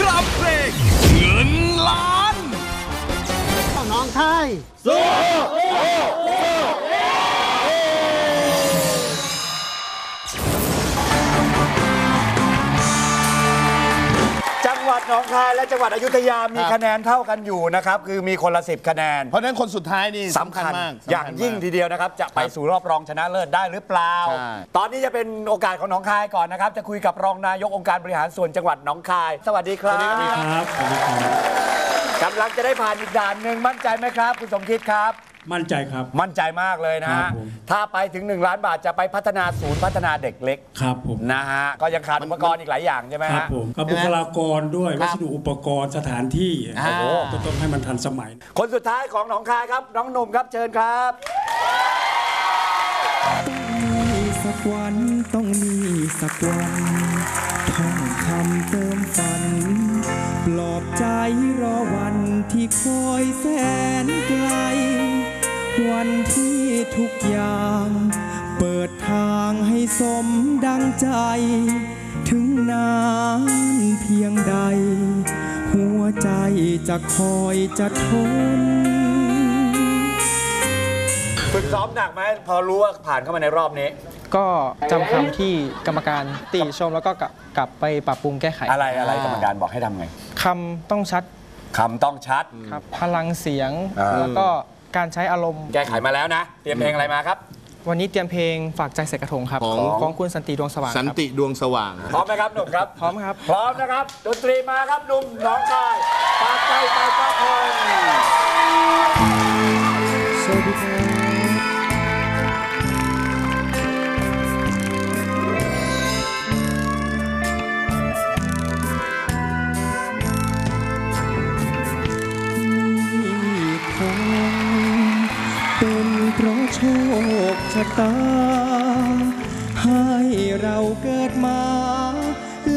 ครามเพลงเงินล้านน้องไทยจั ดหนองคายและจังหวัดอยุธยามีครับคะแนนเท่ากันอยู่นะครับ คือมีคนละสิบคะแนน เพราะฉะนั้นคนสุดท้ายนี่สำคัญมากอย่างสำคัญยิ่งมากทีเดียวนะครับ จะไปสู่รอบรองชนะเลิศได้หรือเปล่าใช่ตอนนี้จะเป็นโอกาสของหนองคายก่อนนะครับ จะคุยกับรองนายกองค์การบริหารส่วนจังหวัดหนองคาย สวัสดีครับครับสวัสดีครับกำลังจะได้ผ่านอีกด่านหนึ่งมั่นใจไหมครับ คุณสมคิดครับ มั่นใจครับ มั่นใจมากเลยนะครัฮะบผม ถ้าไปถึง 1 ล้านบาทจะไปพัฒนาศูนย์พัฒนาเด็กเล็กครับผมนะฮะก็ยังขาดอุปกรณ์อีกหลายอย่างใช่ไหมครับฮะ ผมกับบุคลากรด้วยครัวับสดุอุปกรณ์สถานที่อ่าโอ้โหก็ต้องให้มันทันสมัย คนสุดท้ายของหนองคายครับ น้องหนุ่มครับเชิญครับ มีสักวันต้องมีสักวันท่องคำเติมฝัน ปลอบใจรอวันที่คอยแสนไกล วันที่ทุกอย่าง เปิดทางให้สมดังใจ ถึงนานเพียงใด หัวใจจะคอยจะทนฝึกซ้อมหนักไหมพอรู้ว่าผ่านเข้ามาในรอบนี้ ก็จำคำที่กรรมการติชมแล้วก็กลับกลับไปปรับปรุงแก้ไขอะไรอะไรกรรมการบอกให้ทำไงคำต้องชัดคำต้องชัด ครับพลังเสียงอ่า แล้วก็ การใช้อารมณ์ แก้ไขมาแล้วนะ เตรียมเพลงอะไรมาครับ วันนี้เตรียมเพลงฝากใจใส่กระทงครับ ของ ของคุณสันติดวงสว่างสันครับติดวงสว่างพร้อมไหมครับหนุ่มครับ พร้อมครับ พร้อมนะครับ ดนตรีมาครับหนุ่มหน้องชายปากใจปากกระพง สวัสดีครับ คชะตา ให้เราเกิดมา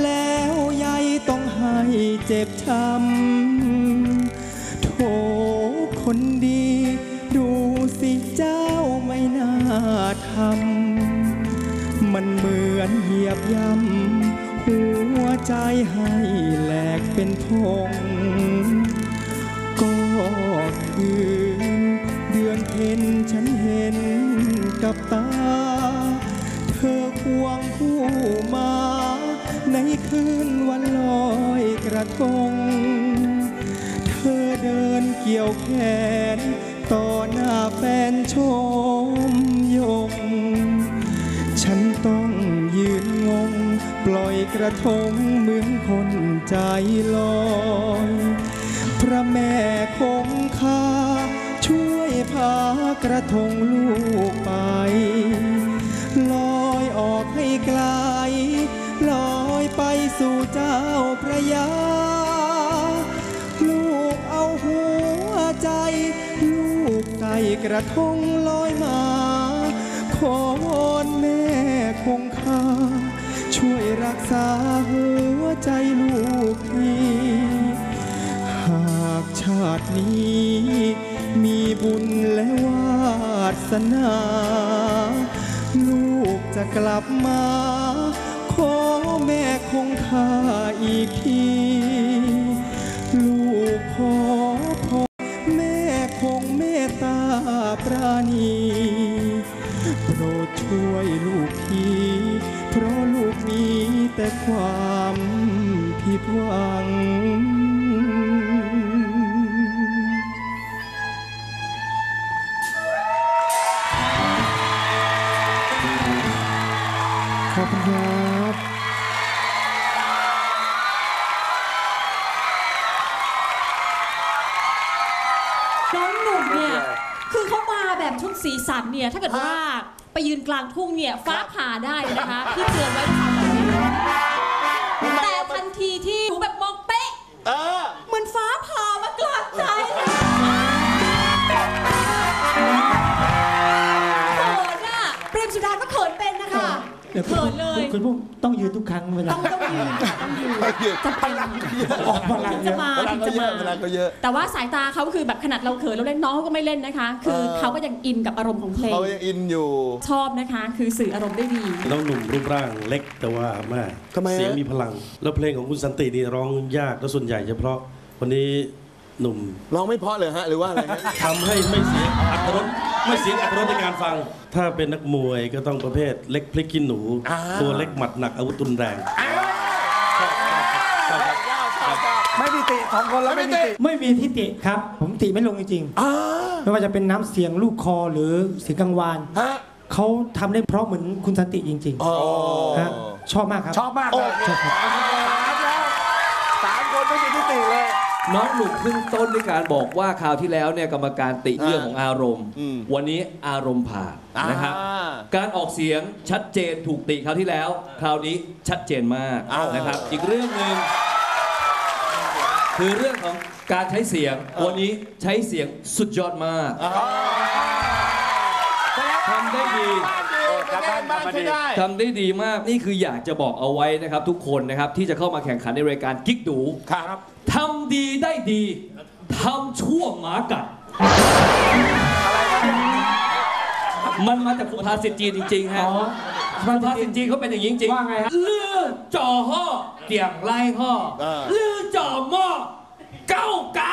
แล้วยายต้องให้เจ็บช้ำโถคนดี ดูสิเจ้าไม่น่าทำมันเหมือนเหยียบย่ำหัวใจให้แหลกเป็นพง ก็คืน เดือนฉันเห็นกับตา เธอควงคู่มา ในคืนวันลอยกระทง เธอเดินเกี่ยวแขน ต่อหน้าแฟนชมยง ฉันต้องยืนงง ปล่อยกระทงเหมือนคนใจลอย พระแม่คงคา พากระทงลูกไป ลอยออกให้ไกล ลอยไปสู่เจ้าพระยา ลูกเอาหัวใจ ลูกใส่กระทงลอยมาขอวอนแม่คงคาช่วยรักษาหัวใจลูกทีหากชาตินี้ บุญและวาสนา ลูกจะกลับมา ขอแม่คงคาอีกที ลูกขอพรแม่คงเมตตาปราณีโปรดช่วยลูกทีเพราะลูกมีแต่ความผิดหวัง เนี่ยถ้าเกิดว่าไปยืนกลางทุ่งเนี่ยฟ้าผ่าได้นะคะที่เตือนไว้ทำแบบนี้แต่ทันทีที่หนูแบบ เขินอะเปรมสุดาก็เขินเป็นนะคะดี๋ยวคุณเขินเลย คุณพุ่มต้องยืนทุกครั้งเวลา ต้องต้องยืนค่ะต้องยืนพลังเยอะออกพลังเยจะอะมาพลังก็จะเยมาอะพลังก็เยอะ แต่ว่าสายตาเขาคือแบบขนาดเราเขินเราเล่นน้องเขาก็ไม่เล่นนะคะ คือเขาก็ยังอินกับอารมณ์ของเพลงเขายังอินอยู่ ชอบนะคะ คือสื่ออารมณ์ได้ดี น้องหนุ่มรูปร่างเล็กแต่ว่าแม่เสียงมีพลัง แล้วเพลงของคุณสันตินี่ร้องยากและส่วนใหญ่จะเพราะวันนี้ หนุ่มร้องไม่เพราะเลยฮะหรือว่าอะไรฮะ ทำให้ไม่เสียอัตรสไม่เสียอัตรสในการฟัง ถ้าเป็นนักมวยก็ต้องประเภทเล็กพลิกขี้หนู อ่า ตัวเล็กหมัดหนักอาวุธรุนแรง ไม่มีติสองคนแล้วไม่มีติ ไม่มีทิฏฐิครับ ผมติไม่ลงจริงอ่าๆไม่ว่าจะเป็นน้ำเสียงลูกคอหรือเสียงกังวานฮะ เขาทำได้เพราะเหมือนคุณสันติจริงอ๋อ ๆฮะชอบมากครับ ชอบมากเลยชอบครับสามแล้วสามคนไม่มีทิฏฐิเลย น้องหนุ่มขึ้นต้นด้วยการบอกว่าคราวที่แล้วเนี่ยกรรมการติเรื่องของอารมณ์ อืมวันนี้อารมณ์ผ่านนะครับอ่าการออกเสียงชัดเจนถูกติคราวที่แล้ว คราวนี้ชัดเจนมากอ้าวนะครับ อีกเรื่องหนึ่งคือเรื่องของการใช้เสียง วันนี้ใช้เสียงสุดยอดมากทำได้ดี กลับบ้านกลับมาดี ทำได้ดีมากนี่คืออยากจะบอกเอาไว้นะครับ ทุกคนนะครับที่จะเข้ามาแข่งขันในรายการกิ๊กดูครับทำดี ได้ดีทำชั่วหมากัด มันมาจากสุภาษิตจีนจริงๆฮะสุภาษิตจีนเขาเป็นอย่างนี้จริงๆว่าไงฮะเลือจ่อห่อเกี่ยงไล่ห่อเออเลือจ่อหม้อเก้ากา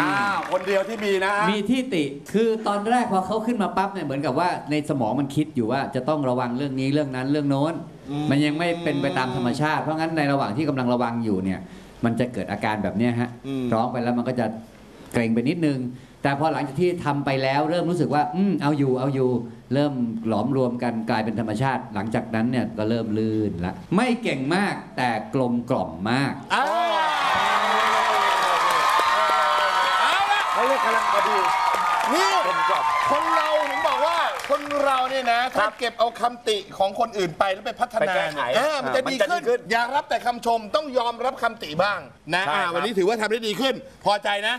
อ้าวคนเดียวที่มีนะฮะมีที่ติคือตอนแรกพอเขาขึ้นมาปั๊บเนี่ยเหมือนกับว่าในสมองมันคิดอยู่ว่าจะต้องระวังเรื่องนี้เรื่องนั้นเรื่องโน้น มันยังไม่เป็นไปตามธรรมชาติ เพราะงั้นในระหว่างที่กำลังระวังอยู่เนี่ย มันจะเกิดอาการแบบเนี้ยฮะอืมร้องไปแล้วมันก็จะเกรงไปนิดนึง แต่พอหลังจากที่ทำไปแล้วเริ่มรู้สึกว่าอืมเอาอยู่เอาอยู่ เริ่มหลอมรวมกันกลายเป็นธรรมชาติ หลังจากนั้นเนี่ยก็เริ่มลื่นละไม่เก่งมากแต่กลมกล่อมมาก อ่าเอา กกำลังพอดีนี่ เป็นกรอบคนเราผมบอกว่าคนเราเนี่ยนะ ถ้าเก็บเอาคำติของคนอื่นไปแล้วไปพัฒไปนาแก้ไขเนี่ยอ่ามันจะอ่ามันดีจะดีขึ้นขึ้นอย่ารับแต่คำชมต้องยอมรับคำติบ้างนะใช่อ่าครับ วันนี้ถือว่าทำได้ดีขึ้น พอใจนะ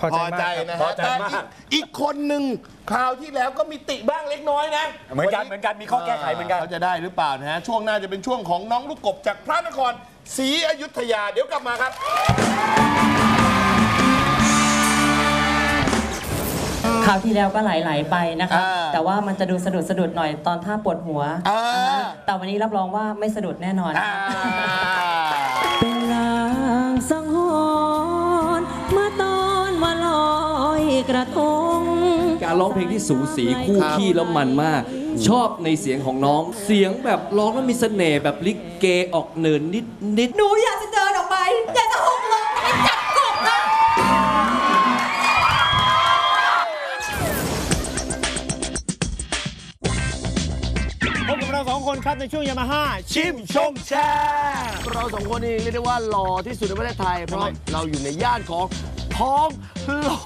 พอใจมากครับ นะพอฮะใจแต่มากอีกอีกคนหนึ่งคราวที่แล้วก็มีติบ้างเล็กน้อยนะเหมือนกันเหมือนกันมีข้อแก้ไขเหมือนกัน เขาจะได้หรือเปล่านะฮะช่วงหน้าจะเป็นช่วงของน้องลูกกบจากพระนครศรีอยุธยาเดี๋ยวกลับมาครับ คราวที่แล้วก็ไหลๆไปนะคะ อ่าแต่ว่ามันจะดูสะดุดสะดุดหน่อยตอนท่าปวดหัวอ่าอ่าแต่วันนี้รับรองว่าไม่สะดุดแน่นอน อ่าเป็นลางสังหรณ์เมื่อตอนวันลอยกระทง การร้องเพลงที่สูสีคู่ขี้แล้วมันมาก ชอบในเสียงของน้อง เสียงแบบร้องแล้วมีเสน่ห์แบบลิเกออกเนินนิดนิดหนู คนครับในช่วงยามาฮ่าชิมชมแชร์เราสองคนนี่เรียกได้ว่าหล่อที่สุดในประเทศไทยเพราะเราอยู่ในย่านของท้องหล่อ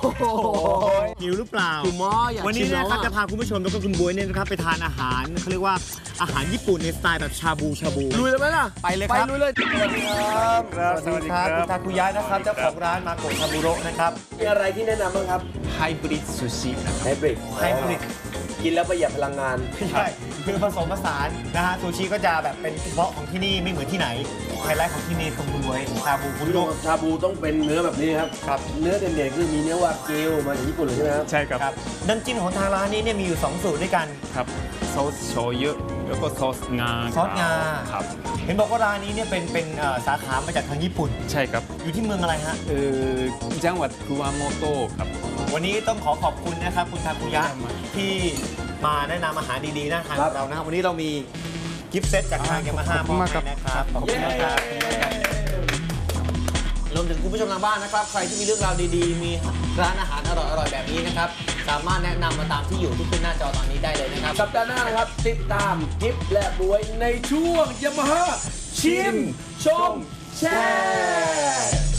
หิวหรือเปล่าหิวมากอยากวันนี้ชิมแล้วนะครับอะจะพาคุณผู้ชมแล้วก็คุณบวยเนี่ยนะครับไปทานอาหารเขาเรียกว่าอาหารญี่ปุ่นในสไตล์แบบชาบูชาบูลุยเลยไหมล่ะไปเลยครับไปลุยเลยสวัสดีครับสวัสดีครับคุณทาคุยะนะครับเจ้าของร้านมาโกะชาบูโระนะครับมีอะไรที่แนะนำบ้างครับไฮบริดซูชิครับไฮบริดไฮบริด กินแล้วประหยัดพลังงาน ใช่คือผสมผสานนะฮะซูชิก็จะแบบเป็นเฉพาะของที่นี่ไม่เหมือนที่ไหนไฮไลท์ของที่นี่ตรงคุณบวยชาบูคุคุณณผู้โรชมชาบูต้องเป็นเนื้อแบบนี้ครับครับเนื้อเด่นๆคือมีเนื้อวากิวมาจากญี่ปุ่นเลยใช่ไหมครับใช่ครับครับน้ำจิ้มของทางร้านนี้เนี่ยมีอยู่ 2 สูตรด้วยกันครับซอสโชยุแล้วก็ซอสงาซอสงาครับเห็นบอกว่าร้านนี้เนี่ยเป็นเป็นเอ่อสาขามาจากทางญี่ปุ่น ใช่ครับ อยู่ที่เมืองอะไรฮะเออจังหวัดคุมาโมโตะครับ วันนี้ต้องขอขอบคุณนะครับ คุณทาคุยะที่มาแนะนำอาหารดีๆนะทางเรานะครับวันนี้เรามีกิฟต์เซตจากทางยามาฮ่ามอบให้นะครับขอบคุณมากครับรวมถึงคุณผู้ชมทางบ้านนะครับ ใครที่มีเรื่องราวดีๆ มีร้านอาหารอร่อยๆแบบนี้นะครับ สามารถแนะนำมาตามที่อยู่ที่ขึ้นหน้าจอตอนนี้ได้เลยนะครับ สัปดาห์หน้านะครับ ติดตามกิฟและบวยในช่วงยามาฮ่าชิม ชม แชร์